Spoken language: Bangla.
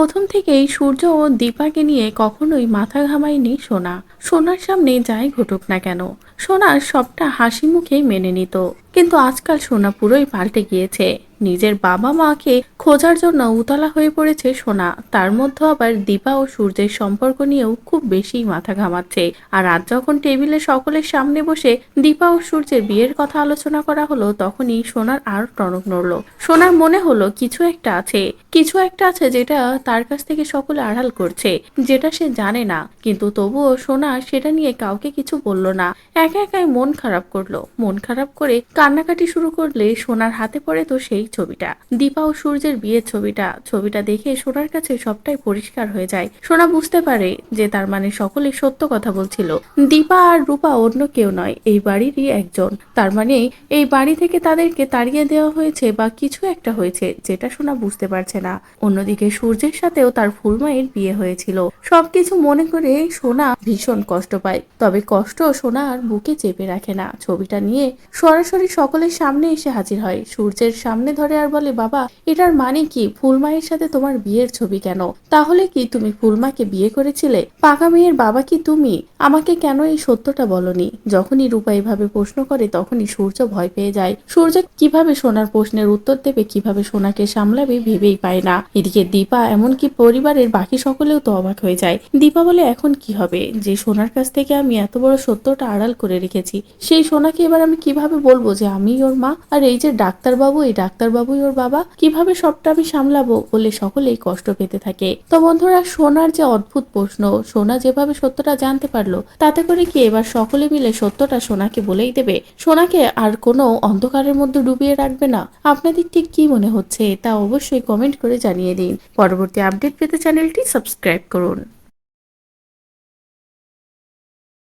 প্রথম থেকেই সূর্য ও দীপাকে নিয়ে কখনোই মাথা ঘামায়নি সোনা। সোনার সামনে যাই ঘটুক না কেন, সোনার সবটা হাসি মুখেই মেনে নিত। কিন্তু আজকাল সোনা পুরোই পাল্টে গিয়েছে। নিজের বাবা মাকে খোঁজার জন্য উতলা হয়ে পড়েছে সোনা। তার মধ্যে আবার দীপা ও সূর্যের সম্পর্ক নিয়েও খুব বেশি মাথা ঘামাচ্ছে। আর আজ যখন টেবিলে সকলের সামনে বসে দীপা ও সূর্যের বিয়ের কথা আলোচনা করা হলো, তখনই সোনার আর টনক নড়ল। সোনার মনে হলো, কিছু একটা আছে। কিছু একটা আছে যেটা তার কাছ থেকে সকলে আড়াল করছে, যেটা সে জানে না। কিন্তু তবুও সোনা সেটা নিয়ে কাউকে কিছু বলল না। একা একাই মন খারাপ করল। মন খারাপ করে কান্নাকাটি শুরু করলে সোনার হাতে পড়ে তো সেই ছবিটা। দীপা ও সূর্যের বিয়ের ছবিটা। ছবিটা দেখে সোনার কাছে সবটাই পরিষ্কার হয়ে যায়। সোনা বুঝতে পারে যে তার মানে সকলে সত্য কথা বলছিল। দীপা আর রূপা অন্য কেউ নয়, এই বাড়িরই একজন। তার মানে এই বাড়ি থেকে তাদেরকে তাড়িয়ে দেওয়া হয়েছে বা কিছু একটা হয়েছে, যেটা সোনা বুঝতে পারছে না। অন্যদিকে সূর্যের সাথেও তার ফুলমায়ের বিয়ে হয়েছিল। সবকিছু মনে করে সোনা ভীষণ কষ্ট পায়। তবে কষ্ট সোনা আর বুকে চেপে রাখে না। ছবিটা নিয়ে সরাসরি সকলের সামনে এসে হাজির হয়। সূর্যের সামনে ধরে আর বলে, বাবা, এটার মানে কি? ফুলমায়ের সাথে তোমার বিয়ের ছবি কেন? তাহলে কি তুমি ফুলমাকে বিয়ে করেছিলে? পাকা মেয়ের বাবা কি তুমি? আমাকে কেন এই সত্যটা বলনি? যখনই রূপা এভাবে প্রশ্ন করে, তখনই সূর্য ভয় পেয়ে যায়। সূর্য কীভাবে সোনার প্রশ্নের উত্তর দেবে, কীভাবে সোনাকে সামলাবে ভেবেই পায় না। এদিকে দীপা এমনকি পরিবারের বাকি সকলেও তো অবাক হয়ে যায়। দীপা বলে, এখন কি হবে? যে সোনার কাছ থেকে আমি এত বড় সত্যটা আড়াল করে রেখেছি, সেই সোনাকে এবার আমি কীভাবে বলব যে আমি ওর মা? আর এই যে ডাক্তারবাবু, এই ডাক্তারবাবুই ওর বাবা, কীভাবে সবটা আমি সামলাবো বলে সকলেই কষ্ট পেতে থাকে। তো বন্ধুরা, সোনার যে অদ্ভুত প্রশ্ন, সোনা যেভাবে সত্যটা জানতে পারল, তাতে করে কি এবার সকলে মিলে সত্যটা সোনাকে বলেই দেবে? সোনাকে আর কোনো অন্ধকারের মধ্যে ডুবিয়ে রাখবে না। আপনাদের ঠিক কি মনে হচ্ছে তা অবশ্যই কমেন্ট করে জানিয়ে দিন। পরবর্তী আপডেট পেতে চ্যানেলটি সাবস্ক্রাইব করুন।